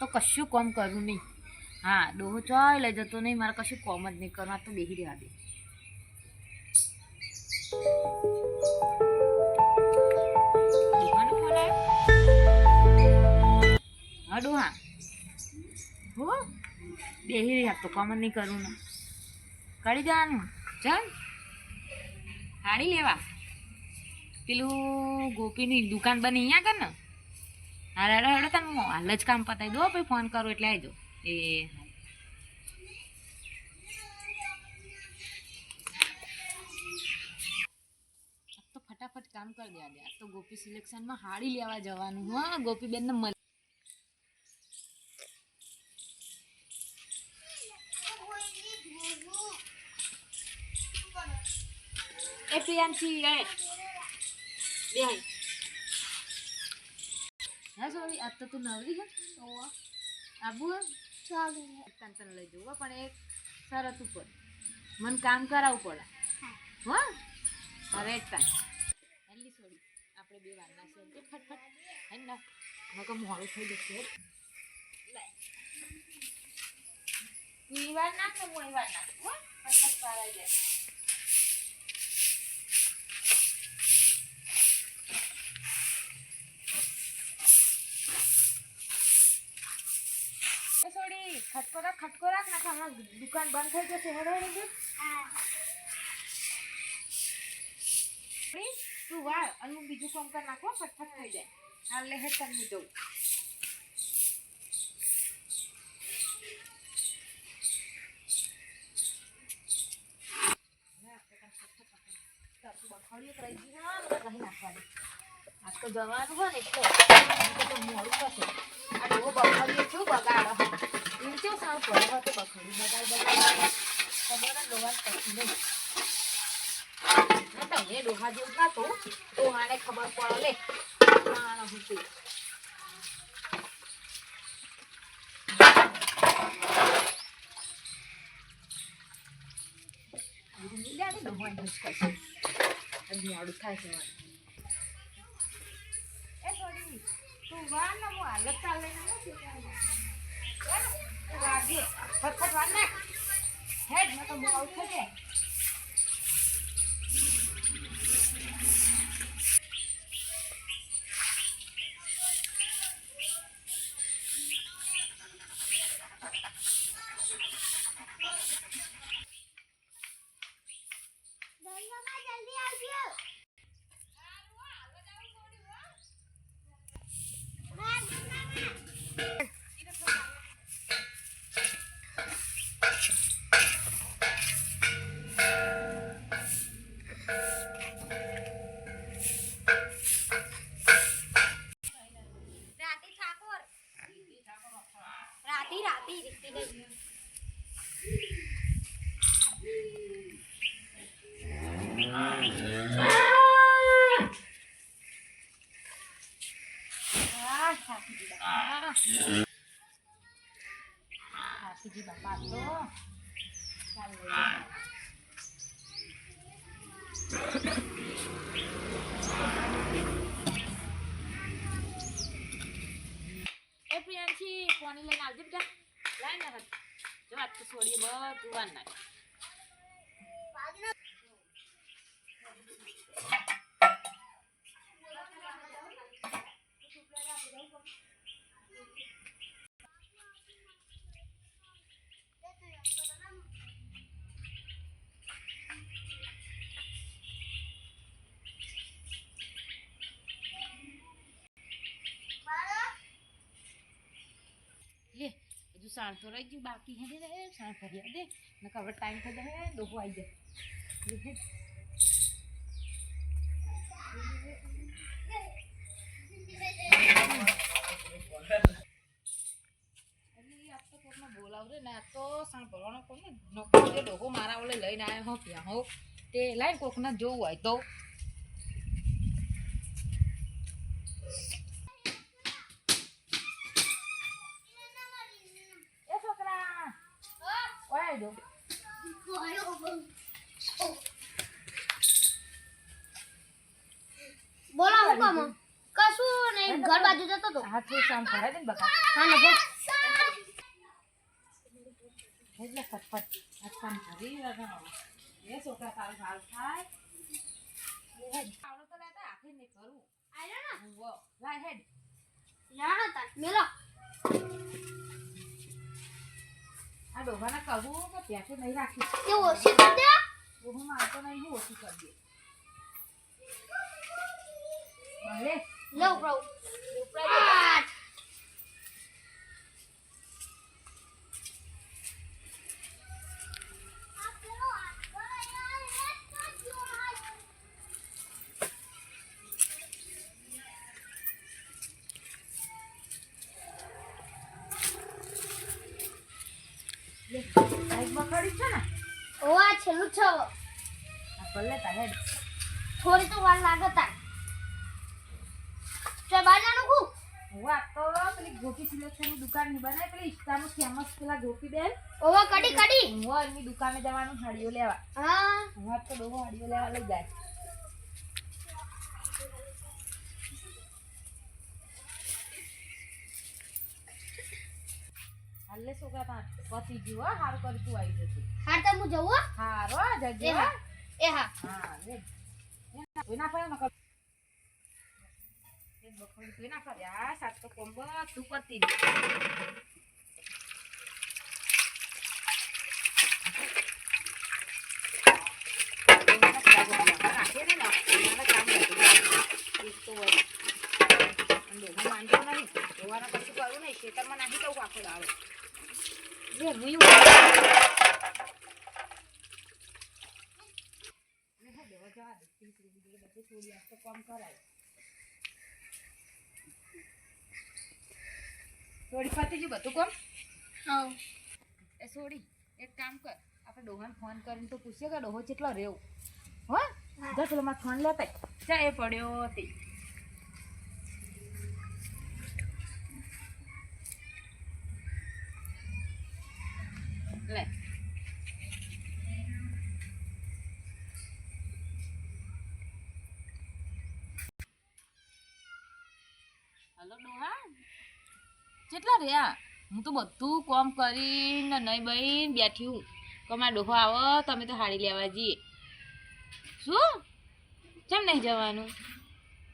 તો કશું કોમ કરું નહીં. હા, ડોહો ચોય લઈ જતો નહીં, મારે કશું કોમ જ નહીં કરવા તો બેહી રહ્યા દે હા હો, બેહી રહ્યા, તો કોમ જ નહીં કરવું ને. કરી જવાનું ચાલ. હાડી લેવા. પેલું ગોપીની દુકાન બની અહીંયા કર ને? હારે હારે હેડો તને હું હાલ જ કામ પતાવી દો પછી ફોન કરો એટલે આવી દો એ તો ફટાફટ કામ કરી દે આજે તો ગોપી સિલેક્શનમાં હાડી લેવા જવાનું, હા ગોપીબેનને મળી એ પ્રિયાંશી, એ. બે સોરી આજ તો તું નવરી હે આબુ હે તને તને લઈ જવું પણ એક શરત ઉપર. મને કામ કરાવવું પડે. હો. અરે તન હેલી સોરી આપણે બે વાર ના છે ફટફટ હે ના મગર મોડું થઈ જશે. તું ઈ વાર નાખ હું વાર નાખ હો. ફટફટ પારાઈ જાય એ સોડી ખટકો રાખ ખટકો રાખ ના હમણાં દુકાન બંધ થઈ જશે હેડો હેડો સોડી, તું વાર અને બીજું કામ કરી નાખો ફટફટ થઈ જાય. હાલ લે હેડ તને જવું આજ તો જવાનું હોય ને એટલે. મોડું થશે. આ ડોહો બખાડીએ છું બગાડો. એમ કેવું સારું પડે હોય તો બખાડી બગાડ બગાડ ખબર જ ડોહાને પછી નહીં ના તમે ડોહા જેવું ના તો ડોહાને ખબર પડે લે માણસ હું તે. બીજું નહીં લાગે ડોહાને જ કરશે. અને મોડું થાય છે મારે. એ છોડી, તું વાર ને હું હાલત ચાલે ને નથી ચાલે. વાર ને, તું વાગી. ફટફટ વાર નાખ. હેડ, નકર તો થઈ જાય. રાતી બાપા તો ચાલો. એ પ્રિયાંશી, પાણી લઈને આવજે બેટા લાઈ ના જો આજ તો છોડીએ બધું વાર નાખ લે હજુ સાણ તો રહી ગયું, બાકી હે રે સાણ કરી દે ને. હવે ટાઈમ થઈ જાય ડોહો આવી જાય. તો કોકને ને તો સાંભળવાનો કોને નોકરી ને ડોહો મારા ઓલે લઈને આવ્યો હો, ત્યાં હો. તે લાઈન કોકના જોવું હોય તો. જો બોલો હું કામ કશું નહીં. ઘર બાજુ જતો તો. હા તું કામ કરે દે ને બકા. હા ને નભો એટલે ફટફટ આ કામ કરી લગાવો એ છોકરા તારું સારું થાય. આવડો તો લેતા આખી નહીં કરું. આયો ને. વો હેડ. જાણો તા મેલો. ડોભાને કહું કે પેકે નહીં રાખી. તે ઓછી કરી દે? હું મારતો નહીં હું ઓછી કરી દે. ભલે. લે ઉપરો સાઈડ છે ને? ઓ આ છેલ્લું છ. ભલે તા હેડ થોડી તો વાર લાગે તા તે બાર જાણું કુ હું તો પેલી ગોપી સિલેક્શનની દુકાનની બનાવી પેલી ઇન્સ્ટાનું ફેમસ પેલા ગોપી બેન. ઓવા કડી કડી હું એની દુકાને જવાનું હાડીઓ લેવા. હા. હું તો બહુ હાડીઓ લેવા લઈ જાય. હાલે સોગા તા પતી ગયું હો હારું કરી તું આવી જશે હાર તો હું જવું હો? હારો જજે એ હા. હા લે. કોઈ ના કરે નકર. એ બખોડી તું ના આ સાત તો કોમ્બો તું પતી એના. ખેતરમાં નાખી દઉં આખો દાડો. લે, કરાય. થોડી પતી ગયું બધું કોમ? હા. એ છોડી એક કામ કર. આપણે ડોહાને ફોન કરીને તો પૂછીએ કે ડોહો કેટલો રેવ. હો? જા પેલો મારો ફોન લેતા ચા એ પડ્યો તે લે. હલો ડોહા. કેટલા રહ્યા? હું તો બધું કોમ કરીને નહીં બહીને બેઠી હું. કમા ડોહો આવો, તમે તો હાડી લેવા જઈએ. શું? કેમ નહીં જવાનું?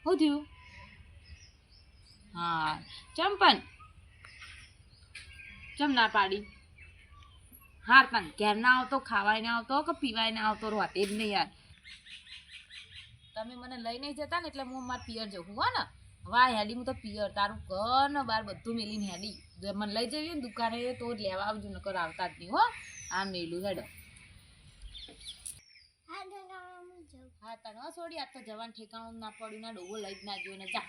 શું થયું? હા, ચમ પણ. ચમ ના પાડી. હાર પણ ઘેર ના આવતો ખાવાય ના આવતો કે પીવાય ના આવતો રોતે જ નહીં યાર. તમે મને લઈ નહીં જતા ને એટલે હું મારા પિયર જવું હો ને? વાહ હેડી હું તો પિયર તારું કર ને બાર બધું મેલીને હેડી. જો મને લઈ જઈએ ને દુકાને તો લેવા આવજો નકર આવતા જ નહીં હો. આ મેલું હેડો. હા દાદા હું જઉં. હા તને છોડી આ તો જવાન ઠેકાણું ના પડ્યું ના ડોગો લઈ જ ના ગયો ને જા.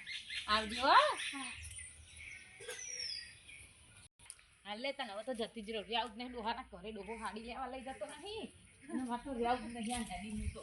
આવજો હો. હા લે તને હવે તો જતી જ રહ્યો જ નહીં ડોહાના ઘરે ડોહો હાડી લેવા લઈ જતો નહીં. રહ્યા જ નહીં આ હેડી તો